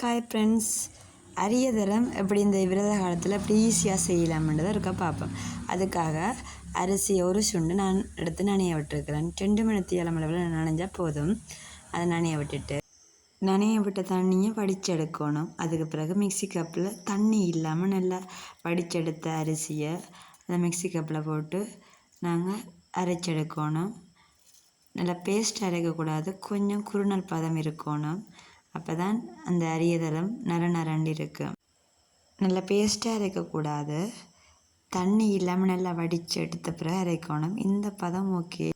காய் ஃப்ரெண்ட்ஸ் அரிய தரம் எப்படி இந்த விரத காலத்தில் எப்படி ஈஸியாக செய்யலாம்ன்றதை இருக்க பார்ப்போம் அதுக்காக அரிசி ஒரு சுண்டு நான் எடுத்து நனைய விட்டுருக்கிறேன். ரெண்டு மணி தேலம் அளவில் போதும். அதை நனைய விட்டுட்டு நனைய விட்ட தண்ணியை வடிச்செடுக்கணும். அதுக்கு பிறகு மிக்ஸி கப்பில் தண்ணி இல்லாமல் நல்லா வடிச்செடுத்த அரிசியை அந்த மிக்சி கப்பில் போட்டு நாங்கள் அரைச்செடுக்கணும். நல்லா பேஸ்ட் அரைக்கக்கூடாது. கொஞ்சம் குறுநல் பதம் இருக்கணும். அப்போ தான் அந்த அரியதளம் நர நரண்டு இருக்கு. நல்லா பேஸ்ட்டாக அரைக்கக்கூடாது தண்ணி இல்லாமல் நல்லா வடித்து எடுத்த பிறகு அரைக்கணும். இந்த பதம் ஓகே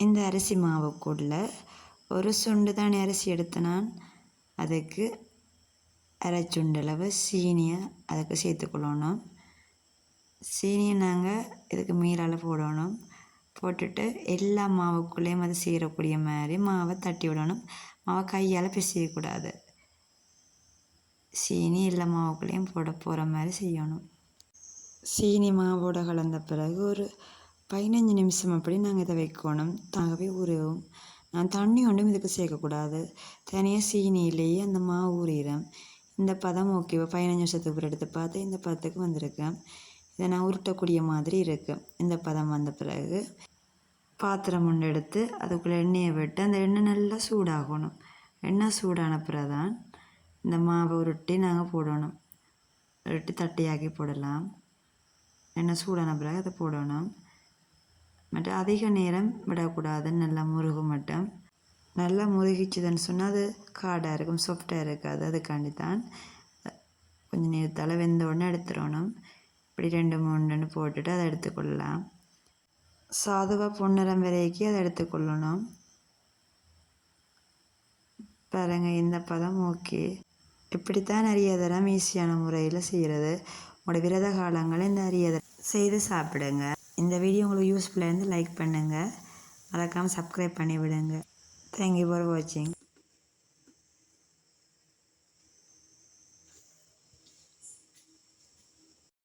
இந்த அரிசி மாவுக்குள்ள ஒரு சுண்டு தானே அரிசி எடுத்து நான் அதுக்கு அரை சுண்டளவு சீனியை அதுக்கு சேர்த்துக்கொள்ளணும். சீனியை நாங்கள் இதுக்கு மீறால் போடணும். போட்டுட்டு எல்லா மாவுக்குள்ளேயும் அது சீரக்கூடிய மாதிரி மாவை தட்டி விடணும். மாவை கையால் பிசையக்கூடாது சீனி எல்லா மாவுக்குள்ளேயும் போட போகிற மாதிரி செய்யணும். சீனி மாவோட கலந்த பிறகு ஒரு பதினஞ்சு நிமிஷம் அப்படி நாங்கள் இதை வைக்கணும். தாகவே உருவோம் நான் தண்ணி ஒன்றும் இதுக்கு சேர்க்கக்கூடாது தனியாக சீனியிலேயே அந்த மாவு ஊறிடும் இந்த பதம் ஓகேவா? பதினஞ்சு நிமிஷத்துக்கு அப்புறம் எடுத்து பார்த்து இந்த பதத்துக்கு வந்திருக்கேன் இதை நான் உருட்டக்கூடிய மாதிரி இருக்குது இந்த பதம் வந்த பிறகு பாத்திரம் ஒன்று எடுத்து அதுக்குள்ளே எண்ணெயை விட்டு அந்த எண்ணெய் நல்லா சூடாகணும். எண்ணெய் சூடான பிறகு தான் இந்த மாவை உருட்டி நாங்கள் போடணும். உருட்டி தட்டையாக்கி போடலாம். எண்ணெய் சூடான பிறகு அதை போடணும். மற்ற அதிக நேரம் விடக்கூடாது. நல்லா முருகும் மட்டும். நல்லா முருகிச்சுதுன்னு சொன்னால் அது காடாக இருக்கும் சாஃப்டாக இருக்காது. அதுக்காண்டி தான் கொஞ்சம் நேரத்தால் வெந்த உடனே எடுத்துடணும். இப்படி ரெண்டு மூணுன்னு போட்டுட்டு அதை எடுத்துக்கொள்ளலாம். சாதுவாக பொன்னிறம் வரைக்கும் அதை எடுத்துக்கொள்ளணும். பாருங்க இந்த பதம் ஓகே இப்படித்தான் அரியதரம் ஈஸியான முறையில் செய்கிறது உங்களோட விரத காலங்களில் இந்த அரியதரம் செய்து சாப்பிடுங்க. இந்த வீடியோ உங்களுக்கு யூஸ்ஃபுல்லாக இருந்து லைக் பண்ணுங்கள் மறக்காமல் சப்ஸ்கிரைப் பண்ணி விடுங்க. தேங்க்யூ ஃபார் வாட்சிங்